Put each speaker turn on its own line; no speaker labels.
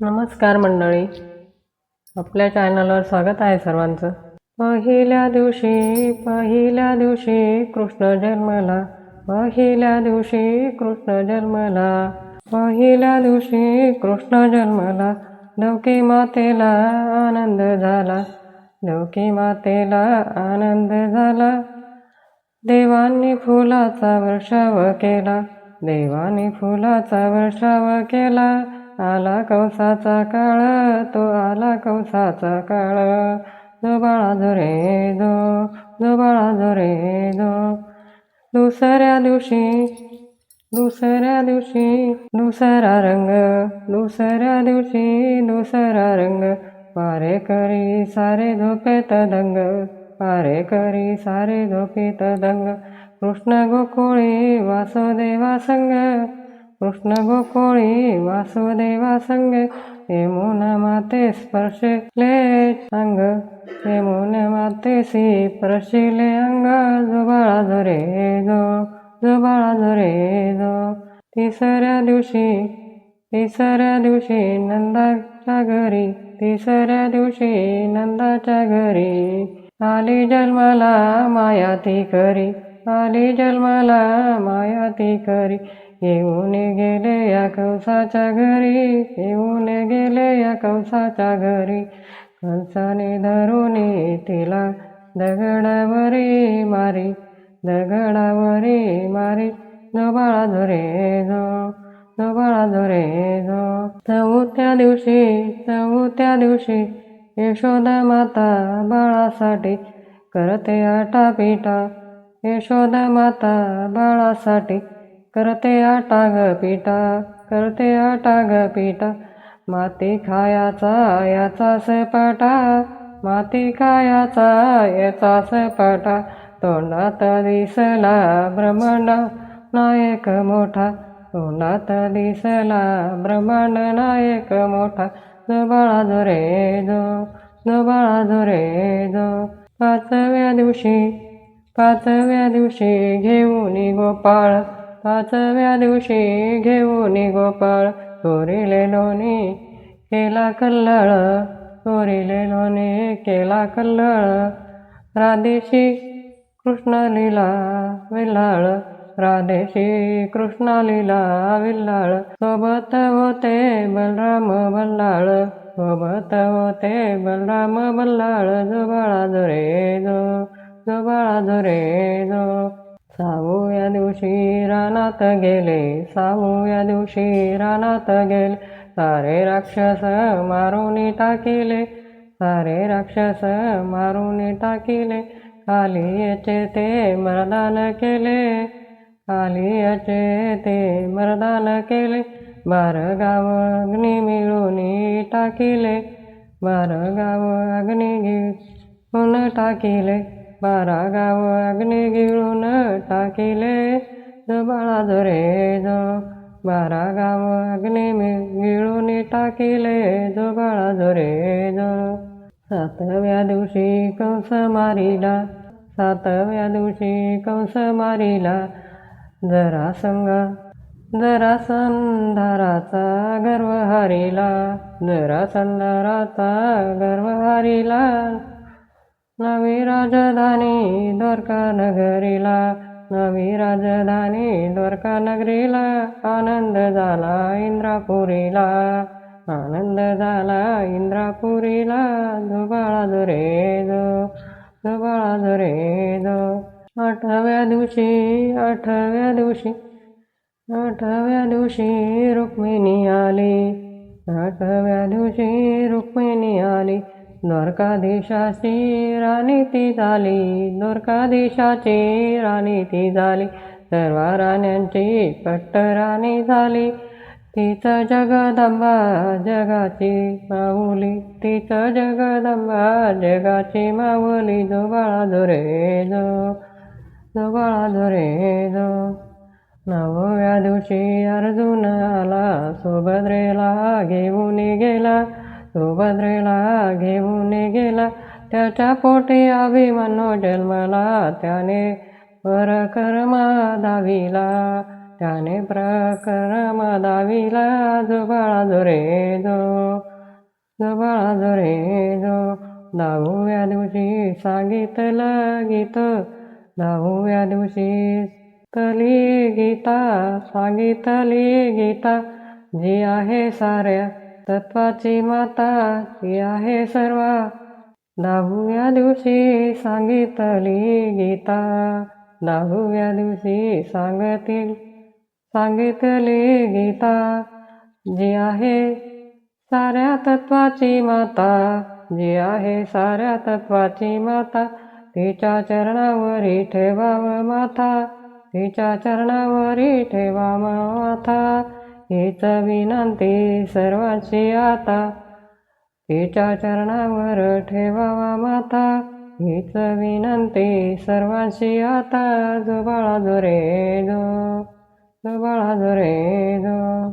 नमस्कार मंडळी. आपल्या चॅनलवर स्वागत आहे सर्वांचं. पहिल्या दिवशी पहिल्या दिवशी कृष्ण जन्मला. पहिल्या दिवशी कृष्ण जन्मला. पहिल्या दिवशी कृष्ण जन्मला. देवकी मातेला आनंद झाला. देवकी मातेला आनंद झाला. देवांनी फुलाचा वर्षाव केला. देवाने फुलाचा वर्षाव केला. आला कंसाचा काळ तो आला कंसाचा काळ. जो बाळा जो रे जो जो बाळा जो रे दुसऱ्या दिवशी दुसऱ्या दिवशी दुसरा रंग दुसऱ्या दिवशी दुसरा रंग. पारेकरी सारे झोपेत दंग पारेकरी सारे झोपेत दंग. कृष्ण गोकुळी वासुदेवा संग कृष्ण गोकुळी वासुदेवा संग यमुना माते स्पर्शले अंग यमुना मातेसी स्पर्शिले अंग जो बाळा जो रे जो जो. बाळा जो रे जो तिसऱ्या दिवशी तिसऱ्या दिवशी नंदाच्या घरी तिसऱ्या दिवशी नंदाच्या घरी. आली जन्माला माया ती करी आली जन्माला माया ती करी. येऊन गेले या कंसाच्या घरी येऊन गेले या कंसाच्या घरी. कंसाने धरून तिला दगडावरी मारी दगडावरी मारी. जो बाळा जो नबाळा जो जो. बाळा जो चौथ्या दिवशी चौथ्या दिवशी यशोदा माता बाळासाठी करते आटा पिटा यशोदा माता बाळासाठी करते आटा ग पिठा करते आटा ग पिठा. माती खायाचा याचा सपाटा माती खायाचा याचा सपाटा. तोंडात दिसला ब्रह्मांड नायक मोठा. तोंडात दिसला ब्रह्मांड नायक मोठा. जो झोरे जो रे झोरे जो. पाचव्या दिवशी पाचव्या दिवशी घेऊन गोपाळ. पाचव्या दिवशी घेऊन गोपाळ चोरीले लोणी केला कल्लळ चोरीले लोणी केला कल्लळ. राधेशी कृष्ण लीला विल्हाळ राधेशी कृष्ण लीला विल्लाळ सोबत होते बलराम बल्लाळ सोबत होते बलराम बल्लाळ. जो बाळा जो रे जो जो बाळा जो रे जो. सावूया दिवशी रानात गेले सावूया दिवशी रानात गेले सारे राक्षस मारून टाकिले सारे राक्षस मारून टाकिले कालियाचे ते मर्दान केले कालियाचे ते मर्दान केले बार गाव अग्नी मिळून टाकिले बार गाव अग्नी घेऊन टाकिले. बारा गाव अग्नी गिळून टाकिले जो बाळा जो जो बारा गाव अग्नी गिळून टाकिले जो बाळा जो सातव्या दिवशी कंस मारिला. सातव्या दिवशी कंस मारिला. जरा संग जरा संधाराचा गर्व हारिला. जरा संधाराचा गर्व हारिला. नवी राजधानी द्वारका नगरीला नवी राजधानी द्वारका नगरीला आनंद झाला इंद्रापुरीला. आनंद झाला इंद्रापुरीला दुबाळा दुरे जो दुबाळा दुरे जो आठव्या दिवशी आठव्या दिवशी आठव्या दिवशी रुक्मिणी आली. आठव्या दिवशी रुक्मिणी आली. द्वारकाधीशाची राणी ती झाली. द्वारकाधीशाची राणी ती झाली. सर्व राण्यांची पट्ट राणी झाली. तिचं जगदंबा जगाची माऊली. तिचं जगदंबा जगाची माऊली. जो बाळा जो जो जो बाळा जो जो. नवव्या दिवशी अर्जुन आला सुभद्रेला घेऊन सुभद्रेला घेऊन गेला. त्याच्या पोटी अभिमन्यू जन्मला. त्याने परकर्मा दाविला. त्याने प्रकर्म दाविला. जो बाळा जो जुबाळा जो जो. बाळा जो जो दहाव्या दिवशी सांगितलं गीत दहाव्या दिवशी तली गीता सांगितली गीता. जी आहे साऱ्या तत्वाची माता जी आहे सर्व. दहाव्या दिवशी सांगितली गीता. दहाव्या दिवशी सांगतील सांगितली गीता. जी आहे साऱ्या तत्वाची माता जी आहे साऱ्या तत्वाची माता. तिच्या चरणावरी ठेवाव माथा तिच्या चरणावरी ठेवाव माथा. हीच विनंती सर्वांची आता. तिच्या चरणावर ठेवावा माता. हीच विनंती सर्वांशी आता. जो बाळा जो रे जो जो बाळा जो रे जो.